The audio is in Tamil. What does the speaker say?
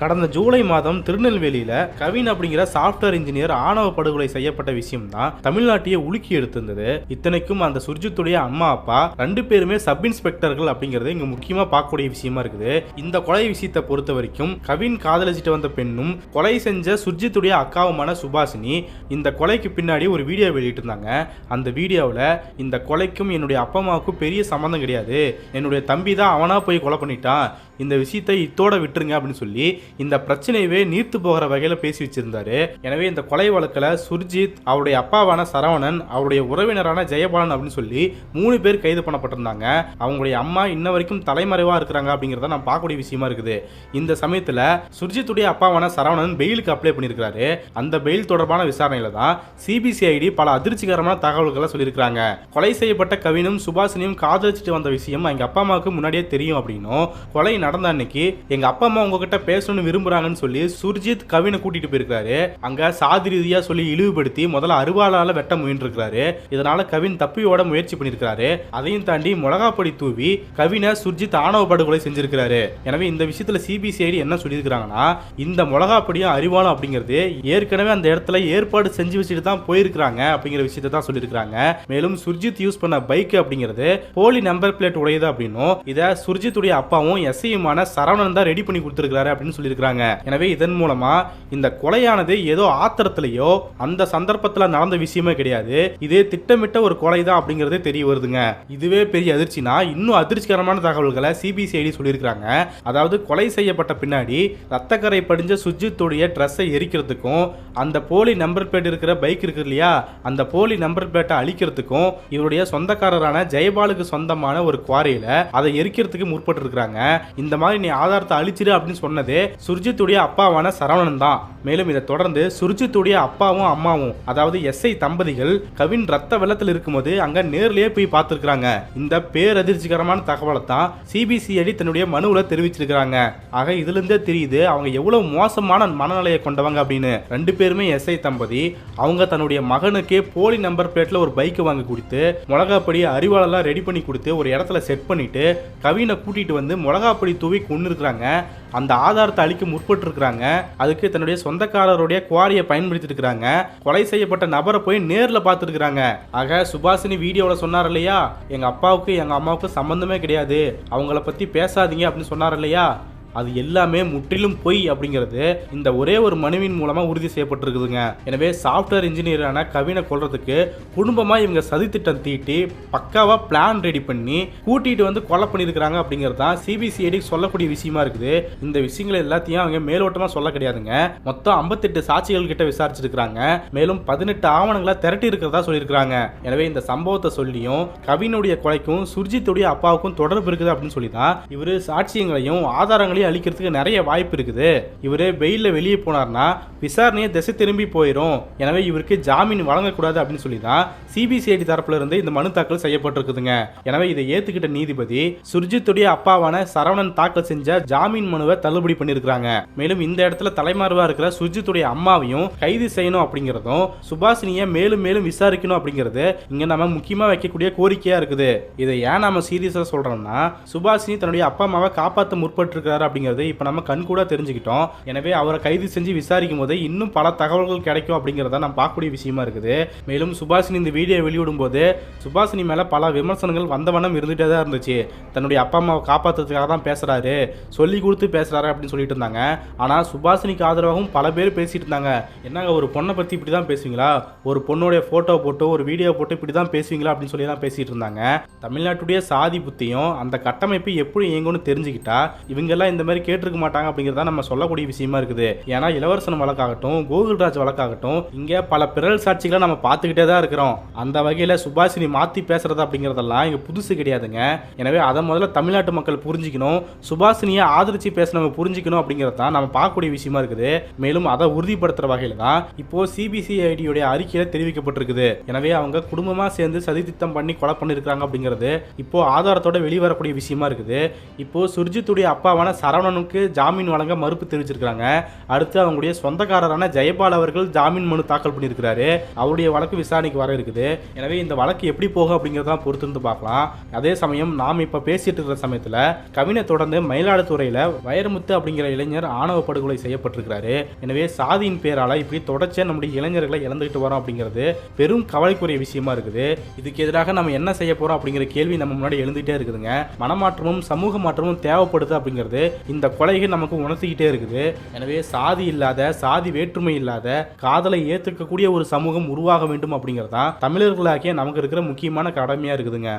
கடந்த ஜூலை மாதம் திருநெல்வேலியில கவின் அப்படிங்கிற சாஃப்ட்வேர் இன்ஜினியர் ஆணவ படுகொலை செய்யப்பட்ட விஷயம் தான் தமிழ்நாட்டையே உலுக்கி எடுத்திருந்தது. இத்தனைக்கும் அந்த சுர்ஜித்துடைய அம்மா அப்பா ரெண்டு பேருமே சப் இன்ஸ்பெக்டர்கள் அப்படிங்கறது இங்க முக்கியமா பார்க்கக்கூடிய விஷயமா இருக்குது. இந்த கொலை விஷயத்தை பொறுத்த வரைக்கும் கவின் காதலிச்சிட்டு வந்த பெண்ணும் கொலை செஞ்ச சுர்ஜித்துடைய அக்காவுமான சுபாஷினி இந்த கொலைக்கு பின்னாடி ஒரு வீடியோ வெளியிட்டிருந்தாங்க. அந்த வீடியோவில் இந்த கொலைக்கும் என்னுடைய அப்பா அம்மாவுக்கும் பெரிய சம்மந்தம் கிடையாது. என்னுடைய தம்பி தான் அவனா போய் கொலை பண்ணிட்டான். இந்த விஷயத்தை இத்தோட விட்டுருங்க அப்படின்னு சொல்லி இந்த பிரச்சனையவே நீர்த்து போகிற வகையில் பேசி வச்சிருந்தாரு. எனவே இந்த கொலை வழக்கில் சுர்ஜித் அவருடைய அப்பாவான சரவணன் அவருடைய உறவினரான ஜெயபாலன் அப்படின்னு சொல்லி மூணு பேர் கைது பண்ணப்பட்டிருந்தாங்க. அவங்களுடைய அம்மா இன்ன வரைக்கும் தலைமறைவாக இருக்கிறாங்க அப்படிங்கிறத நான் பார்க்கக்கூடிய விஷயமா இருக்குது. இந்த சமயத்தில் சுர்ஜித்துடைய அப்பாவான சரவணன் பெயிலுக்கு அப்ளை பண்ணியிருக்காரு அந்த பெயில் தொடர்பான விசாரணையில தான் சிபிசிஐடி பல அதிர்ச்சிகரமான தகவல்களை சொல்லியிருக்கிறாங்க. கொலை செய்யப்பட்ட கவினும் சுபாஷினியும் காதலிச்சுட்டு வந்த விஷயம் எங்கள் அப்பா அம்மாவுக்கு முன்னாடியே தெரியும் அப்படின்னும் கொலை நடந்த அன்னைக்கு எங்க அப்பா அம்மா உங்ககிட்ட பேசணும்னு விரும்புறாங்கன்னு சொல்லி சுர்ஜித் கவினை கூட்டிட்டு போயிருக்காரு அங்க சாதி ரீதியா சொல்லி இழிவுபடுத்தி முதல்ல அருவாளால வெட்ட முயன்றிருக்காரு இதனால கவின் தப்பி ஓட முயற்சி பண்ணிருக்காரு அதையும் தாண்டி மிளகாப்பொடி தூவி கவினை சுர்ஜித் ஆணவ படுகொலை செஞ்சிருக்காரு எனவே இந்த விஷயத்துல சிபிசிஐடி என்ன சொல்லியிருக்கிறாங்கன்னா இந்த மிளகாப்பொடியும் அறிவாளம் அப்படிங்கிறது ஏற்கனவே அந்த இடத்துல ஏற்பாடு செஞ்சு வச்சுட்டு தான் போயிருக்கிறாங்க அப்படிங்கிற விஷயத்தை தான் சொல்லியிருக்காங்க மேலும் சுர்ஜித் யூஸ் பண்ண பைக் அப்படிங்கிறது போலி நம்பர் பிளேட் உடையது அப்படின்னும் இதை சுர்ஜித்துடைய அப்பாவும் எஸ்ஐ எஸ்ஐயுமான சரவணன் தான் ரெடி பண்ணி கொடுத்துருக்காரு அப்படின்னு சொல்லியிருக்காங்க எனவே இதன் மூலமா இந்த கொலையானது ஏதோ ஆத்திரத்திலேயோ அந்த சந்தர்ப்பத்தில் நடந்த விஷயமே கிடையாது. இதே திட்டமிட்ட ஒரு கொலை தான் அப்படிங்கிறதே தெரிய வருதுங்க. இதுவே பெரிய அதிர்ச்சினா இன்னும் அதிர்ச்சிகரமான தகவல்களை சிபிசிஐடி சொல்லியிருக்காங்க அதாவது கொலை செய்யப்பட்ட பின்னாடி ரத்தக்கரை படிஞ்ச சுஜித்துடைய ட்ரெஸ்ஸை எரிக்கிறதுக்கும் அந்த போலி நம்பர் பிளேட் இருக்கிற பைக் இருக்கு இல்லையா அந்த போலி நம்பர் பிளேட்டை அழிக்கிறதுக்கும் இவருடைய சொந்தக்காரரான ஜெயபாலுக்கு சொந்தமான ஒரு குவாரியில அதை எரிக்கிறதுக்கு முற்பட்டு இருக்கிறாங்க இந்த மாதிரி நீ ஆதாரத்தை அழிச்சிரு அப்படின்னு சொன்னது சுர்ஜித்துடைய அப்பாவான சரவணன் தான். மேலும் இதை தொடர்ந்து சுர்ஜித்துடைய அப்பாவும் அம்மாவும் அதாவது எஸ்ஐ தம்பதிகள் கவின் ரத்த வெள்ளத்தில் இருக்கும்போது அங்க நேர்லயே போய் பார்த்திருக்கிறாங்க. இந்த பேரதிர்ச்சிகரமான தகவலை தான் சிபிசிஐடி தன்னுடைய மனுவுல தெரிவிச்சிருக்கிறாங்க. ஆக இதுல இருந்தே தெரியுது அவங்க எவ்வளவு மோசமான மனநிலையை கொண்டவங்க அப்படின்னு. ரெண்டு பேருமே எஸ்ஐ தம்பதி அவங்க தன்னுடைய மகனுக்கே போலி நம்பர் பிளேட்ல ஒரு பைக் வாங்கி கொடுத்து மிளகாப்பொடி அறிவாளெல்லாம் ரெடி பண்ணி கொடுத்து ஒரு இடத்துல செட் பண்ணிட்டு கவினை கூட்டிட்டு வந்து மிளகாப்பொடி தூவி கொண்டு இருக்கிறாங்க அந்த ஆதாரத்தை அழிக்க முற்பட்டு இருக்கிறாங்க அதுக்கு தன்னுடைய சொந்தக்காரருடைய குவாரியை பயன்படுத்தி இருக்கிறாங்க கொலை செய்யப்பட்ட நபரை போய் நேரில் பார்த்துருக்காங்க ஆக சுபாஷினி வீடியோவில் சொன்னார் இல்லையா? எங்க அப்பாவுக்கு எங்க அம்மாவுக்கு சம்பந்தமே கிடையாது. அவங்கள பத்தி பேசாதீங்க அப்படின்னு சொன்னார் இல்லையா? அது எல்லாமே முற்றிலும் பொய் அப்படிங்கிறது இந்த ஒரே ஒரு மனுவின் மூலமாக உறுதி செய்யப்பட்டிருக்குதுங்க. எனவே சாஃப்ட்வேர் இன்ஜினியரான கவினை கொள்றதுக்கு குடும்பமாக இவங்க சதித்திட்டம் தீட்டி பக்காவாக பிளான் ரெடி பண்ணி கூட்டிகிட்டு வந்து கொலை பண்ணியிருக்கிறாங்க அப்படிங்கிறது தான் சிபிசிஐடி சொல்லக்கூடிய விஷயமா இருக்குது. இந்த விஷயங்கள் எல்லாத்தையும் அவங்க மேலோட்டமாக சொல்ல கிடையாதுங்க. மொத்தம் ஐம்பத்தெட்டு சாட்சிகள் கிட்ட விசாரிச்சிருக்கிறாங்க. மேலும் பதினெட்டு ஆவணங்களை திரட்டி இருக்கிறதா சொல்லியிருக்கிறாங்க. எனவே இந்த சம்பவத்தை சொல்லியும் கவினுடைய கொலைக்கும் சுர்ஜித்துடைய அப்பாவுக்கும் தொடர்பு இருக்குது அப்படின்னு சொல்லி தான் இவர் சாட்சியங்களையும் ஆதாரங்களையும் அளிக்கிறதுக்கு நிறைய வாய்ப்பு இருக்குது. இவர் வெயிலில் வெளியே போனார்னா விசாரணையை திசை திரும்பி போயிடும் எனவே இவருக்கு ஜாமீன் வழங்கக்கூடாது அப்படின்னு சொல்லி தான் சிபிசிஐடி தரப்புல இருந்து இந்த மனு தாக்கல் செய்யப்பட்டிருக்குதுங்க. எனவே இதை ஏத்துக்கிட்ட நீதிபதி சுர்ஜித்துடைய அப்பாவான சரவணன் தாக்கல் செஞ்ச ஜாமீன் மனுவை தள்ளுபடி பண்ணியிருக்கிறாங்க மேலும் இந்த இடத்துல தலைமாறுவா இருக்கிற சுர்ஜித்துடைய அம்மாவையும் கைது செய்யணும் அப்படிங்கிறதும் சுபாஷினியை மேலும் மேலும் விசாரிக்கணும் அப்படிங்கிறது இங்க நம்ம முக்கியமா வைக்கக்கூடிய கோரிக்கையா இருக்குது. இதை ஏன் நாம சீரியஸா சொல்றோம்னா சுபாஷினி தன்னுடைய அப்பா அம்மாவை காப்பாற்ற முற்பட்டு இருக்கிறாரு அப்படிங்கிறது இப்போ நம்ம கண் கூட தெரிஞ்சுக்கிட்டோம். எனவே அவரை கைது செஞ்சு விசாரிக்கும் போது இன்னும் பல தகவல்கள் கிடைக்கும் அப்படிங்கிறத நம்ம பார்க்கக்கூடிய விஷயமா இருக்குது. மேலும் சுபாஷினி இந்த வீடியோ வெளியிடும் போது சுபாஷினி மேல பல விமர்சனங்கள் வந்த வண்ணம் இருந்துகிட்டே தான் இருந்துச்சு. தன்னுடைய அப்பா அம்மாவை காப்பாற்றுறதுக்காக தான் பேசுறாரு. சொல்லி கொடுத்து பேசுறாரு அப்படின்னு சொல்லிட்டு இருந்தாங்க. ஆனா சுபாஷினிக்கு ஆதரவாகவும் பல பேர் பேசிட்டு இருந்தாங்க. என்னங்க ஒரு பொண்ணை பத்தி இப்படி தான் பேசுவீங்களா? ஒரு பொண்ணுடைய போட்டோ போட்டு ஒரு வீடியோ போட்டு இப்படி தான் பேசுவீங்களா? அப்படின்னு சொல்லி தான் பேசிட்டு இருந்தாங்க. தமிழ்நாட்டுடைய சாதி புத்தியும் அந்த கட்டமைப்பு எப்படி இயங்கும்னு தெரிஞ்சுக்கிட்டா இவங்கெல்லாம் இந்த மாதிரி கேட்டிருக்க மாட்டாங்க அப்படிங்கிறத நம்ம சொல்லக்கூடிய விஷயமா இருக்குது. ஏன்னா இளவரசன் வழக்காகட்டும் கோகுல்ராஜ் வழக்காகட்டும் இங்க பல பிறல் சாட்சிகளை நம்ம பார்த்துக்கிட்டே தான் இருக்கிறோம். அந்த வகையில சுபாஷினி மாத்தி பேசுறது அப்படிங்கிறதெல்லாம் இங்க புதுசு கிடையாதுங்க. எனவே அதை முதல்ல தமிழ்நாட்டு மக்கள் புரிஞ்சுக்கணும். சுபாஷினியை ஆதரிச்சு பேசினவங்க புரிஞ்சுக்கணும் அப்படிங்கிறது தான் நம்ம பார்க்கக்கூடிய விஷயமா இருக்குது. மேலும் அதை உறுதிப்படுத்துற வகையில் தான் இப்போ சிபிசிஐடியுடைய அறிக்கையில தெரிவிக்கப்பட்டிருக்குது. எனவே அவங்க குடும்பமா சேர்ந்து சதித்திட்டம் பண்ணி கொலை பண்ணியிருக்காங்க அப்படிங்கிறது இப்போ ஆதாரத்தோட வெளிவரக்கூடிய விஷயமா இருக்குது. இப்போ சுர்ஜித்துடைய அப்பாவான சர சரவணனுக்கு ஜாமீன் வழங்க மறுப்பு தெரிவிச்சிருக்காங்க அடுத்து அவங்களுடைய சொந்தக்காரரான ஜெயபால் அவர்கள் ஜாமீன் மனு தாக்கல் பண்ணியிருக்கிறாரு. அவருடைய வழக்கு விசாரணைக்கு வர இருக்குது. எனவே இந்த வழக்கு எப்படி போகும் அப்படிங்கிறத பொறுத்திருந்து பார்க்கலாம். அதே சமயம் நாம் இப்போ பேசிட்டு இருக்கிற சமயத்தில் கவினை தொடர்ந்து மயிலாடுதுறையில் வைரமுத்து அப்படிங்கிற இளைஞர் ஆணவ படுகொலை செய்யப்பட்டிருக்கிறாரு. எனவே சாதியின் பேரால இப்படி தொடர்ச்சியாக நம்முடைய இளைஞர்களை இழந்துகிட்டு வரோம் அப்படிங்கிறது பெரும் கவலைக்குரிய விஷயமா இருக்குது. இதுக்கு எதிராக நம்ம என்ன செய்ய போறோம் அப்படிங்கிற கேள்வி நம்ம முன்னாடி எழுந்துகிட்டே இருக்குதுங்க. மனமாற்றமும் சமூக மாற்றமும் தேவைப்படுது அப்படிங்கிறது இந்த கொலைகள் நமக்கு உணர்த்திக்கிட்டே இருக்குது. எனவே சாதி இல்லாத சாதி வேற்றுமை இல்லாத காதலை ஏற்றுக்கக்கூடிய ஒரு சமூகம் உருவாக வேண்டும் அப்படிங்கிறது தான் தமிழர்களாகிய நமக்கு இருக்கிற முக்கியமான கடமையா இருக்குதுங்க.